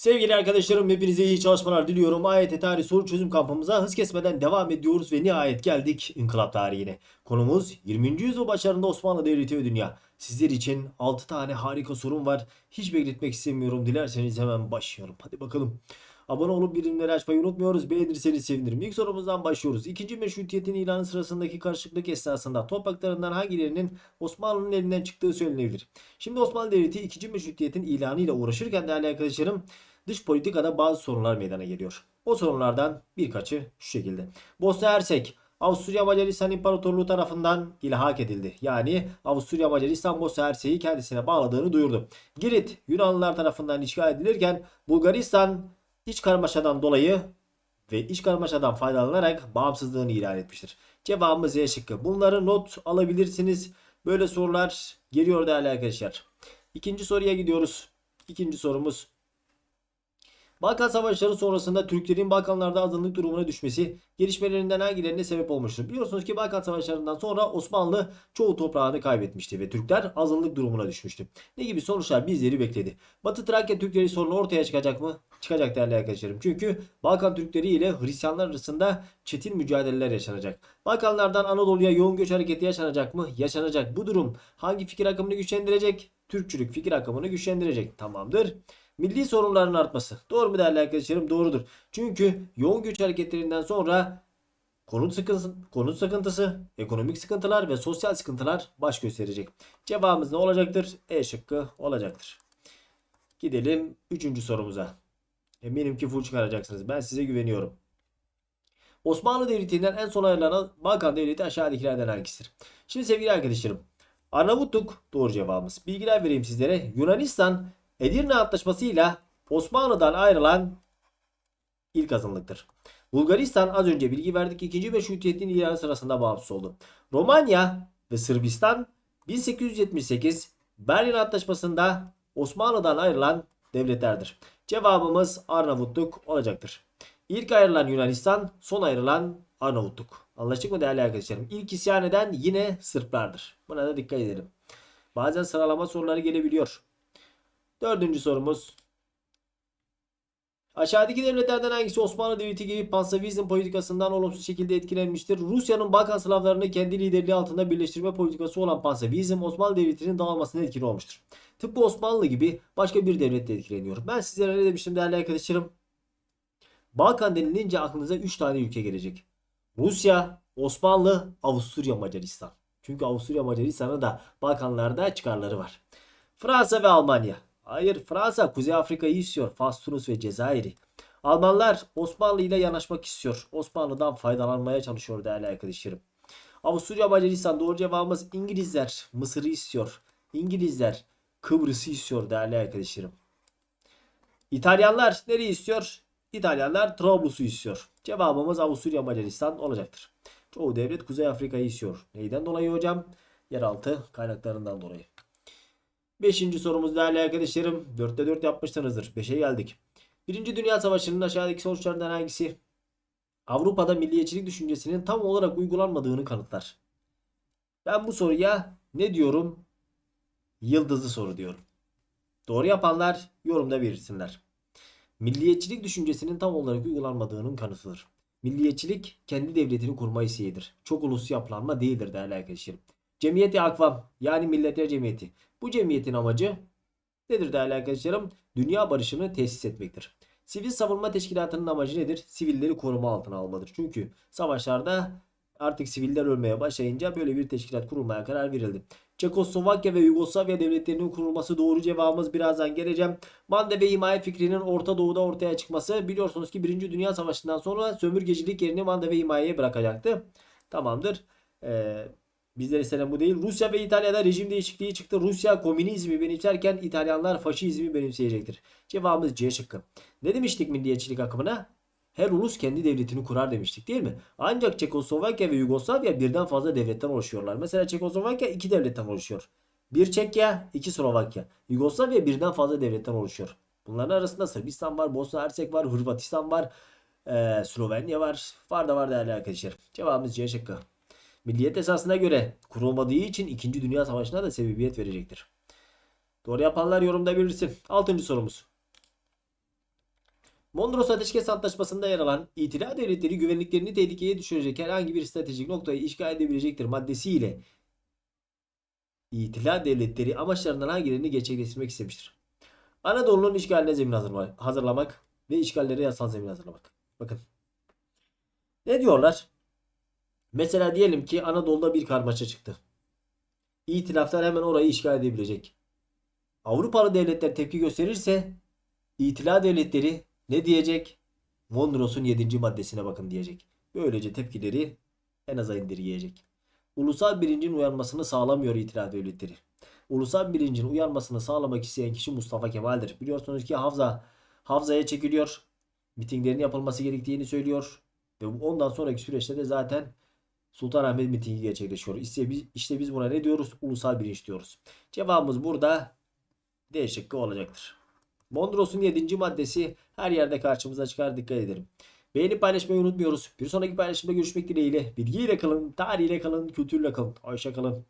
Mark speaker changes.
Speaker 1: Sevgili arkadaşlarım hepinize iyi çalışmalar diliyorum. AYT tarih soru çözüm kampımıza hız kesmeden devam ediyoruz ve nihayet geldik inkılap tarihine. Konumuz 20. yüzyıl başlarında Osmanlı Devleti ve Dünya. Sizler için 6 tane harika sorum var. Hiç bekletmek istemiyorum. Dilerseniz hemen başlıyorum. Hadi bakalım. Abone olup bildirimleri açmayı unutmuyoruz. Beğenirseniz sevinirim. İlk sorumuzdan başlıyoruz. İkinci meşrutiyetin ilanı sırasındaki karışıklık esnasında topraklarından hangilerinin Osmanlı'nın elinden çıktığı söylenebilir. Şimdi Osmanlı Devleti ikinci meşrutiyetin ilanıyla uğraşırken değerli arkadaşlarım dış politikada bazı sorunlar meydana geliyor. O sorunlardan birkaçı şu şekilde. Bosna Hersek Avusturya Macaristan İmparatorluğu tarafından ilhak edildi. Yani Avusturya Macaristan Bosna Hersek'i kendisine bağladığını duyurdu. Girit Yunanlılar tarafından işgal edilirken Bulgaristan iç karmaşadan dolayı ve iç karmaşadan faydalanarak bağımsızlığını ilan etmiştir. Cevabımız Y şıkkı. Bunları not alabilirsiniz. Böyle sorular geliyor değerli arkadaşlar. İkinci soruya gidiyoruz. İkinci sorumuz Balkan Savaşları sonrasında Türklerin Balkanlarda azınlık durumuna düşmesi gelişmelerinden hangilerine sebep olmuştur? Biliyorsunuz ki Balkan Savaşları'ndan sonra Osmanlı çoğu toprağını kaybetmişti ve Türkler azınlık durumuna düşmüştü. Ne gibi sonuçlar bizleri bekledi? Batı Trakya Türkleri sorunu ortaya çıkacak mı? Çıkacak değerli arkadaşlarım. Çünkü Balkan Türkleri ile Hristiyanlar arasında çetin mücadeleler yaşanacak. Balkanlardan Anadolu'ya yoğun göç hareketi yaşanacak mı? Yaşanacak. Bu durum hangi fikir akımını güçlendirecek? Türkçülük fikir akımını güçlendirecek. Tamamdır. Milli sorunların artması. Doğru mu değerli arkadaşlarım? Doğrudur. Çünkü yoğun göç hareketlerinden sonra konut sıkıntısı, konut sıkıntısı, ekonomik sıkıntılar ve sosyal sıkıntılar baş gösterecek. Cevabımız ne olacaktır? E şıkkı olacaktır. Gidelim 3. sorumuza. Eminim ki full çıkaracaksınız. Ben size güveniyorum. Osmanlı Devleti'nden en son ayrılan Balkan Devleti aşağıdakilerden hangisidir? Şimdi sevgili arkadaşlarım. Arnavutluk doğru cevabımız. Bilgiler vereyim sizlere. Yunanistan Edirne Antlaşması ile Osmanlı'dan ayrılan ilk azınlıktır. Bulgaristan az önce bilgi verdik. ikinci meşrutiyetin ilanı sırasında bağımsız oldu. Romanya ve Sırbistan 1878 Berlin Antlaşması'nda Osmanlı'dan ayrılan devletlerdir. Cevabımız Arnavutluk olacaktır. İlk ayrılan Yunanistan, son ayrılan Arnavutluk. Anlaştık mı değerli arkadaşlarım? İlk isyan eden yine Sırplardır. Buna da dikkat edelim. Bazen sıralama soruları gelebiliyor. Dördüncü sorumuz. Aşağıdaki devletlerden hangisi Osmanlı Devleti gibi panslavizm politikasından olumsuz şekilde etkilenmiştir? Rusya'nın Balkan Slavlarını kendi liderliği altında birleştirme politikası olan panslavizm Osmanlı Devleti'nin dağılmasına etkili olmuştur. Tıpkı Osmanlı gibi başka bir devlet de etkileniyor. Ben sizlere ne demiştim değerli arkadaşlarım? Balkan denilince aklınıza 3 tane ülke gelecek. Rusya, Osmanlı, Avusturya, Macaristan. Çünkü Avusturya Macaristan'ın da Balkanlarda çıkarları var. Fransa ve Almanya. Hayır Fransa Kuzey Afrika'yı istiyor. Fas, Tunus ve Cezayir'i. Almanlar Osmanlı ile yanaşmak istiyor. Osmanlı'dan faydalanmaya çalışıyor değerli arkadaşlarım. Avusturya Macaristan doğru cevabımız İngilizler Mısır'ı istiyor. İngilizler Kıbrıs'ı istiyor değerli arkadaşlarım. İtalyanlar nereyi istiyor? İtalyanlar Trablus'u istiyor. Cevabımız Avusturya Macaristan olacaktır. Çoğu devlet Kuzey Afrika'yı istiyor. Neyden dolayı hocam? Yeraltı kaynaklarından dolayı. Beşinci sorumuz değerli arkadaşlarım. 4'te 4 yapmışsınızdır. 5'e geldik. Birinci Dünya Savaşı'nın aşağıdaki sonuçlarından hangisi? Avrupa'da milliyetçilik düşüncesinin tam olarak uygulanmadığını kanıtlar. Ben bu soruya ne diyorum? Yıldızlı soru diyorum. Doğru yapanlar yorumda belirsinler. Milliyetçilik düşüncesinin tam olarak uygulanmadığının kanıtıdır. Milliyetçilik kendi devletini kurma isteğidir. Çok uluslu yapılanma değildir değerli arkadaşlarım. Cemiyeti akvam yani milletler cemiyeti. Bu cemiyetin amacı nedir değerli arkadaşlarım? Dünya barışını tesis etmektir. Sivil savunma teşkilatının amacı nedir? Sivilleri koruma altına almadır. Çünkü savaşlarda artık siviller ölmeye başlayınca böyle bir teşkilat kurulmaya karar verildi. Çekoslovakya ve Yugoslavya devletlerinin kurulması doğru cevabımız birazdan geleceğim. Mande ve himaye fikrinin Orta Doğu'da ortaya çıkması biliyorsunuz ki 1. Dünya Savaşı'ndan sonra sömürgecilik yerini Mande ve himayeye bırakacaktı. Tamamdır. Ee, Bizler istenen bu değil. Rusya ve İtalya'da rejim değişikliği çıktı. Rusya komünizmi benimserken İtalyanlar faşizmi benimseyecektir. Cevabımız C şıkkı. Ne demiştik milliyetçilik akımına? Her ulus kendi devletini kurar demiştik değil mi? Ancak Çekoslovakya ve Yugoslavya birden fazla devletten oluşuyorlar. Mesela Çekoslovakya iki devletten oluşuyor. Bir Çekya, iki Slovakya. Yugoslavya birden fazla devletten oluşuyor. Bunların arasında Sırbistan var, Bosna Hersek var, Hırvatistan var, ee, Slovenya var. Var da var değerli arkadaşlar. Cevabımız C şıkkı. Milliyet esasına göre kurulmadığı için 2. Dünya Savaşı'na da sebebiyet verecektir. Doğru yapanlar yorumda belirsin. 6. sorumuz. Mondros Ateşkes Antlaşması'nda yer alan İtilaf devletleri güvenliklerini tehlikeye düşürecek herhangi bir stratejik noktayı işgal edebilecektir maddesiyle İtilaf devletleri amaçlarından hangilerini gerçekleştirmek istemiştir? Anadolu'nun işgaline zemin hazırla- hazırlamak ve işgallere yasal zemin hazırlamak. Bakın. Ne diyorlar? Mesela diyelim ki Anadolu'da bir karmaşa çıktı. İtilaflar hemen orayı işgal edebilecek. Avrupalı devletler tepki gösterirse İtilaf devletleri ne diyecek? Mondros'un 7. maddesine bakın diyecek. Böylece tepkileri en aza indirgeyecek. Ulusal bilincin uyanmasını sağlamıyor İtilaf devletleri. Ulusal bilincin uyanmasını sağlamak isteyen kişi Mustafa Kemal'dir. Biliyorsunuz ki Havza Havza'ya çekiliyor. Mitinglerin yapılması gerektiğini söylüyor. Ve ondan sonraki süreçte de zaten Sultanahmet mitingi gerçekleşiyor. İşte biz, işte biz buna ne diyoruz? Ulusal bilinç diyoruz. Cevabımız burada D şıkkı olacaktır. Mondros'un 7. maddesi her yerde karşımıza çıkar dikkat edelim. Beğenip paylaşmayı unutmuyoruz. Bir sonraki paylaşımda görüşmek dileğiyle. Bilgiyle kalın, tarihiyle kalın, kültürle kalın. Hoşça kalın.